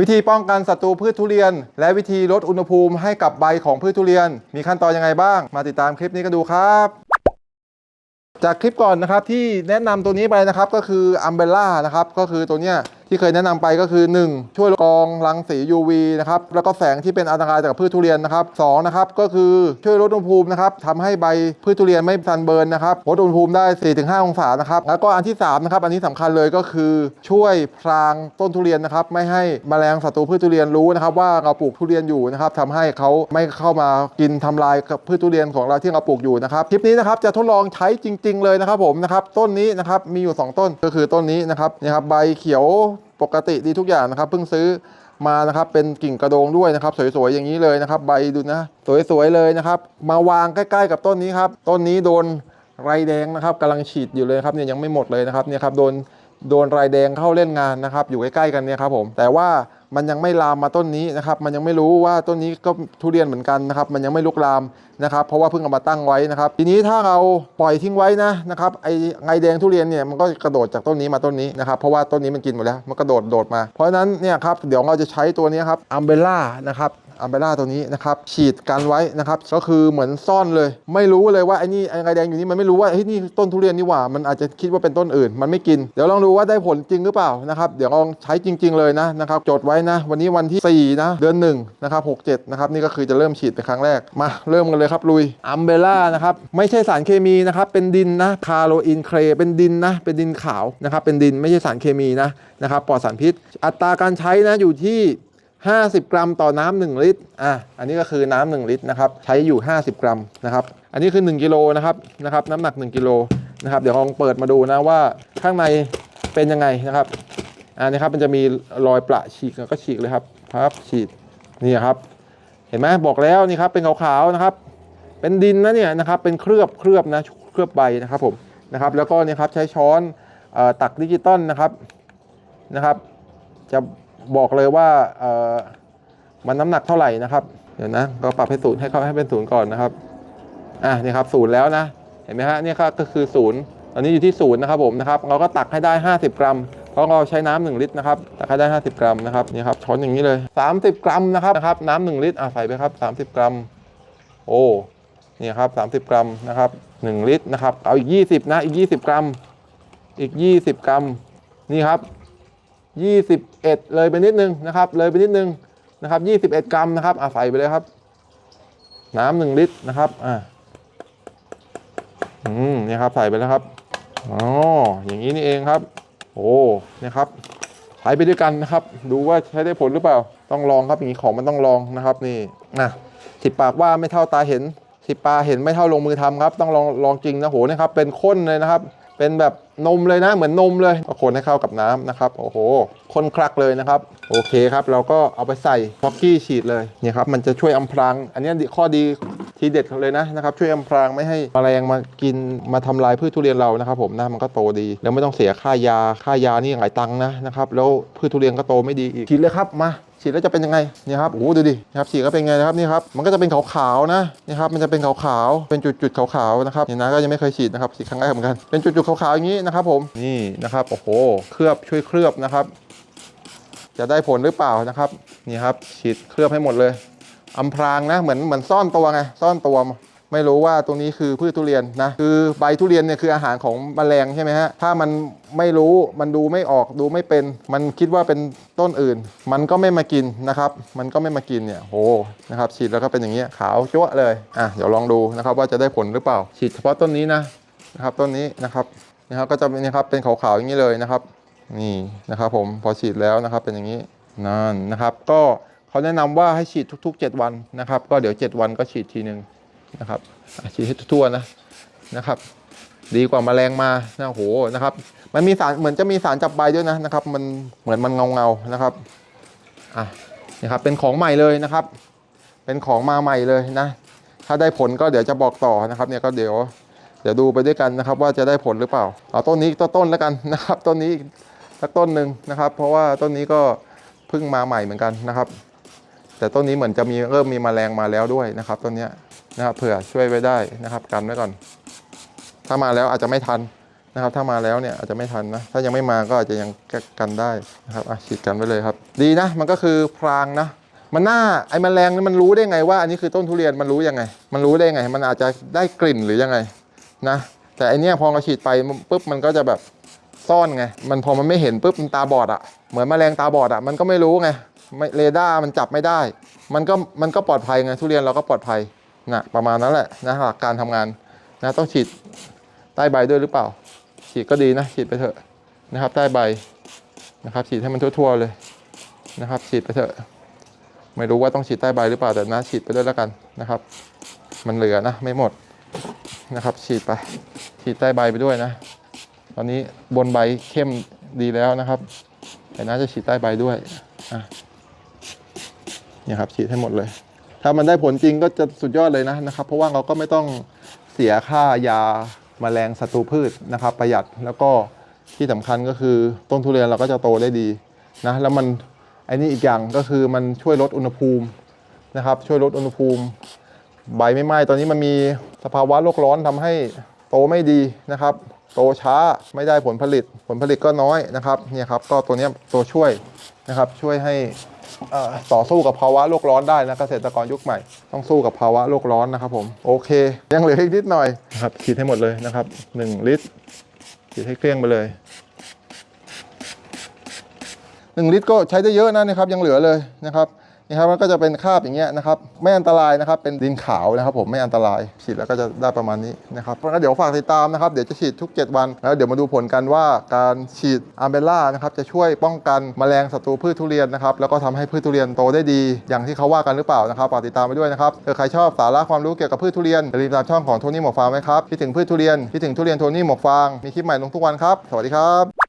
วิธีป้องกันศัตรูพืชทุเรียน และวิธีลดอุณหภูมิให้กับใบของพืชทุเรียน มีขั้นตอนยังไงบ้าง มาติดตามคลิปนี้กันดูครับจากคลิปก่อนนะครับที่แนะนำตัวนี้ไปนะครับก็คืออัมเบล่านะครับก็คือตัวเนี้ย ที่เคยแนะนำไปก็คือ 1 ช่วยกรองรังสี UV นะครับแล้วก็แสงที่เป็นอันตรายจากพืชทุเรียนนะครับสองนะครับก็คือช่วยลดอุณหภูมินะครับทำให้ใบพืชทุเรียนไม่ซันเบิร์นนะครับลดอุณหภูมิได้ 4-5 องศานะครับแล้วก็อันที่3นะครับอันนี้สำคัญเลยก็คือช่วยพรางต้นทุเรียนนะครับไม่ให้แมลงศัตรูพืชทุเรียนรู้นะครับว่าเราปลูกทุเรียนอยู่นะครับทำให้เขาไม่เข้ามากินทำลายกับพืชทุเรียนของเราที่เราปลูกอยู่นะครับคลิปนี้นะครับจะทดลองใช้จริง ๆ เลยนะครับผมนะครับต้นนี้นะครับมีอยู่ 2 ต้นก็คือต้นนี้นะครับนี่ครับใบเขียว ปกติดีทุกอย่างนะครับเพิ่งซื้อมานะครับเป็นกิ่งกระโดงด้วยนะครับ สวยๆอย่างนี้เลยนะครับ ใบดูนะ สวยๆเลยนะครับ มาวางใกล้ๆ กับต้นนี้ครับต้นนี้โดนไรแดงนะครับกำลังฉีดอยู่เลยครับเนี่ยยังไม่หมดเลยนะครับเนี่ยครับโดน โดนรายแดงเข้าเล่นงานนะครับ อยู่ใกล้ๆกันเนี่ยครับผม แต่ว่ามันยังไม่ลามมาต้นนี้นะครับ มันยังไม่รู้ว่าต้นนี้ก็ทุเรียนเหมือนกันนะครับ มันยังไม่ลุกลามนะครับ เพราะว่าเพิ่งเอามาตั้งไว้นะครับ ทีนี้ถ้าเราปล่อยทิ้งไว้นะนะครับไอ้ไงแดงทุเรียนเนี่ยมันก็กระโดดจากต้นนี้มาต้นนี้นะครับ เพราะว่าต้นนี้มันกินหมดแล้ว มันกระโดดโดดมา เพราะฉะนั้นเนี่ยครับเดี๋ยวเราจะใช้ตัวนี้ครับอัมเบล่านะครับ อัมเบล่าตัวนี้นะครับฉีดกันไว้นะครับก็คือเหมือนซ่อนเลย ไม่รู้เลยว่าไอ้นี่ไอ้ไงแดงอยู่นี่มันไม่รู้ว่าเฮ้ยนี่ต้นทุเรียนนี่หว่ามันอาจจะคิดว่าเป็นต้นอื่น มันไม่กิน เดี๋ยวลองดูว่าได้ผลจริงหรือเปล่านะครับเดี๋ยวลองใช้จริง ๆ เลยนะนะครับจดไว้นะ วันนี้วันที่4นะเดือน1นะครับ67นะครับนี่ก็คือจะเริ่มฉีดเป็นครั้งแรกมาเริ่มกันเลยครับลุยอัมเบล่านะครับไม่ใช่สารเคมีนะครับเป็นดินนะคาร์โลอินเคลเป็นดินนะเป็นดินขาวนะครับเป็นดินไม่ใช่สารเคมีนะนะครับปลอดสารพิษ อัตราการใช้นะอยู่ที่ 50 กรัมต่อน้ำ1ลิตร อะ อันนี้ก็คือน้ำ1ลิตรนะครับ ใช้อยู่ 50 กรัมนะครับ อันนี้คือ 1 กิโลนะครับ นะครับ น้ำหนัก 1 กิโลนะครับ เดี๋ยวลองเปิดมาดูนะว่าข้างในเป็นยังไงนะครับ อันนี้ครับมันจะมีรอยประฉีกก็ฉีกเลยครับครับฉีด นี่ครับ เห็นไหมบอกแล้วนี่ครับเป็นขาวๆนะครับ เป็นดินนะเนี่ยนะครับ เป็นเคลือบเคลือบนะเคลือบใบนะครับผมนะครับ แล้วก็นี่ครับใช้ช้อนตักดิจิตอลนะครับนะครับ จะ บอกเลยว่ามันน้ำหนักเท่าไหร่นะครับ เดี๋ยวนะก็ปรับให้ศูนย์ให้เขาให้เป็นศูนย์ก่อนนะครับ อะนี่ครับศูนย์แล้วนะ เห็นไหมฮะนี่ก็คือศูนย์ตอนนี้อยู่ที่ศูนย์นะครับผมนะครับ เราก็ตักให้ได้ 50 กรัม เพราะเราใช้น้ำหนึ่งลิตรนะครับ ตักให้ได้ 50 กรัมนะครับ นี่ครับ ช้อนอย่างนี้เลย 30 กรัมนะครับนะครับ น้ำหนึ่งลิตร อะใส่ไปครับ 30 กรัม โอ้ นี่ครับ 30 กรัมนะครับ 1 ลิตรนะครับ เอาอีก 20 นะ อีก 20 กรัม อีก 20 กรัม นี่ครับ 21 เลยไปนิดนึงนะครับ เลยไปนิดนึงนะครับ 21 กรัมนะครับอะใส่ไปเลยครับ น้ำหนึ่งลิตรนะครับอ่าอืมนี่ครับใส่ไปแล้วครับอ๋ออย่างนี้นี่เองครับ โอ้เนี่ยครับใช้ไปด้วยกันนะครับ ดูว่าใช้ได้ผลหรือเปล่า ต้องลองครับอย่างนี้ของมันต้องลองนะครับ นี่นะสิบปากว่าไม่เท่าตาเห็นสิบปาเห็นไม่เท่าลงมือทำครับ ต้องลองลองจริงนะโหนะครับ เป็นข้นเลยนะครับ เป็นแบบนมเลยนะเหมือนนมเลยก็คนให้เข้ากับน้ำนะครับโอ้โหคนคลักเลยนะครับ โอเคครับ เราก็เอาไปใส่ฟอกกี้ฉีดเลยเนี่ยครับมันจะช่วยอำพรางอันนี้ข้อดี ทีเด็ดเลยนะนะครับช่วยอำพรางไม่ให้แมลงมากินมาทำลายพืชทุเรียนเรานะครับผมนะมันก็โตดี แล้วไม่ต้องเสียค่ายาค่ายานี่หลายตังค์นะนะครับแล้วพืชทุเรียนก็โตไม่ดีอีกฉีดเลยครับมาฉีดแล้วจะเป็นยังไงเนี่ยครับโอ้ดูดินะครับฉีดก็เป็นไงนะครับนี่ครับมันก็จะเป็นขาวๆนะนี่ครับมันจะเป็นขาวๆเป็นจุดๆขาวๆนะครับนี่นะก็ยังไม่เคยฉีดนะครับฉีดครั้งแรกเหมือนกันเป็นจุดๆขาวๆอย่างนี้นะครับผมนี่นะครับโอ้โหเคลือบช่วยเคลือบนะครับ จะได้ผลหรือเปล่านะครับนี่ครับฉีดเคลือบให้หมดเลย อำพรางนะเหมือนเหมือนซ่อนตัวไงซ่อนตัวไม่รู้ว่าตรงนี้คือพืชทุเรียนนะคือใบทุเรียนเนี่ยคืออาหารของแมลงใช่ไหมฮะถ้ามันไม่รู้มันดูไม่ออกดูไม่เป็น มันคิดว่าเป็นต้นอื่น มันก็ไม่มากินนะครับ มันก็ไม่มากินเนี่ยโหนะครับฉีดแล้วก็เป็นอย่างเงี้ยขาวจั๊วเลยอะเดี๋ยวลองดูนะครับว่าจะได้ผลหรือเปล่า ฉีดเฉพาะต้นนี้นะนะครับต้นนี้นะครับนะครับก็จะเป็นนะครับเป็นขาวๆอย่างนี้เลยนะครับ นี่นะครับผมพอฉีดแล้วนะครับเป็นอย่างนี้นั่นนะครับ ก็ เขาแนะนำว่าให้ฉีดทุก ๆ 7 วันนะครับ ก็เดี๋ยว 7 วันก็ฉีดทีหนึ่งนะครับฉีดให้ทั่วๆนะนะครับ ดีกว่าแมลงมานะโหนะครับ มันมีสารเหมือนจะมีสารจับใบด้วยนะนะครับ มันเหมือนมันเงาเงานะครับอะนะครับเป็นของใหม่เลยนะครับ เป็นของมาใหม่เลยนะ ถ้าได้ผลก็เดี๋ยวจะบอกต่อนะครับ เนี่ยก็เดี๋ยวเดี๋ยวดูไปด้วยกันนะครับ ว่าจะได้ผลหรือเปล่าเอาต้นนี้ต้นต้นแล้วกันนะครับ ต้นนี้สักต้นหนึ่งนะครับ เพราะว่าต้นนี้ก็เพิ่งมาใหม่เหมือนกันนะครับ แต่ต้นนี้เหมือนจะมีเริ่มมีแมลงมาแล้วด้วยนะครับต้นนี้นะครับเผื่อช่วยไว้ได้นะครับกันไว้ก่อน ถ้ามาแล้วอาจจะไม่ทันนะครับ ถ้ามาแล้วเนี่ยอาจจะไม่ทันนะถ้ายังไม่มาก็อาจจะยังกันได้นะครับอะฉีดกันไว้เลยครับ ดีนะ มันก็คือพรางนะมันหน่าไอ้แมลงนี่มันรู้ได้ไงว่าอันนี้คือต้นทุเรียนมันรู้ยังไง มันรู้ได้ไง มันอาจจะได้กลิ่นหรือยังไงนะ แต่อันเนี้ยพอเราฉีดไปปุ๊บมันก็จะแบบ ซ่อนไง มันพอมันไม่เห็นปุ๊บมันตาบอดอะ่ะ เหมือนแมลงตาบอดอะ่ะ มันก็ไม่รู้ไงไม่เรดาร์มันจับไม่ได้ มันก็มันก็ปลอดภัยไง ทุเรียนเราก็ปลอดภัยนะประมาณนั้นแหละนะหลักการทำงานนะต้องฉีดใต้ใบด้วยหรือเปล่า ฉีดก็ดีนะ ฉีดไปเถอะนะครับ ใต้ใบนะครับ ฉีดให้มันทั่วๆเลยนะครับ ฉีดไปเถอะ ไม่รู้ว่าต้องฉีดใต้ใบหรือเปล่าแต่นะฉีดไปด้วยแล้วกันนะครับ มันเหลือนะไม่หมดนะครับ ฉีดไป ฉีดใต้ใบไปด้วยนะ ตอนนี้บนใบเข้มดีแล้วนะครับ แต่น่าจะฉีดใต้ใบด้วยอะเนี่ยครับฉีดให้หมดเลย ถ้ามันได้ผลจริงก็จะสุดยอดเลยนะนะครับ เพราะว่าเราก็ไม่ต้องเสียค่ายาแมลงศัตรูพืชนะครับ ประหยัดแล้วก็ที่สำคัญก็คือต้นทุเรียนเราก็จะโตได้ดีนะแล้วมันไอ้นี่อีกอย่างก็คือมันช่วยลดอุณหภูมินะครับ ช่วยลดอุณหภูมิ ใบไม่ไหม้ตอนนี้มันมีสภาวะโลกร้อนทำให้โตไม่ดีนะครับ โตช้าไม่ได้ผลผลิตผลผลิตก็น้อยนะครับเนี่ยครับก็ตัวเนี้ยตัวช่วยนะครับช่วยให้เอ่อต่อสู้กับภาวะโลกร้อนได้นะเกษตรกรยุคใหม่ต้องสู้กับภาวะโลกร้อนนะครับผมโอเค ยังเหลืออีกนิดหน่อยนะครับฉีดให้หมดเลยนะครับ 1 ลิตรฉีดให้เกลี้ยงไปเลย 1 ลิตรก็ใช้ได้เยอะนะนะครับยังเหลือเลยนะครับ นี่ครับมันก็จะเป็นคราบอย่างเงี้ยนะครับไม่อันตรายนะครับเป็นดินขาวนะครับผมไม่อันตรายฉีดแล้วก็จะได้ประมาณนี้นะครับเพราะงั้นเดี๋ยวฝากติดตามนะครับเดี๋ยวจะฉีดทุก 7 วัน แล้วเดี๋ยวมาดูผลกันว่าการฉีดอาร์เบล่านะครับจะช่วยป้องกันแมลงศัตรูพืชทุเรียนนะครับแล้วก็ทำให้พืชทุเรียนโตได้ดี อย่างที่เขาว่ากันหรือเปล่านะครับฝากติดตามไปด้วยนะครับถ้าใครชอบสาระความรู้เกี่ยวกับพืชทุเรียนอย่าลืมตามช่องของโทนี่หมวกฟางไว้ครับคิดถึงพืชทุเรียนคิดถึงทุเรียนโทนี่หมวกฟางมีคลิปใหม่ลงทุกวันครับสวัสดีครับ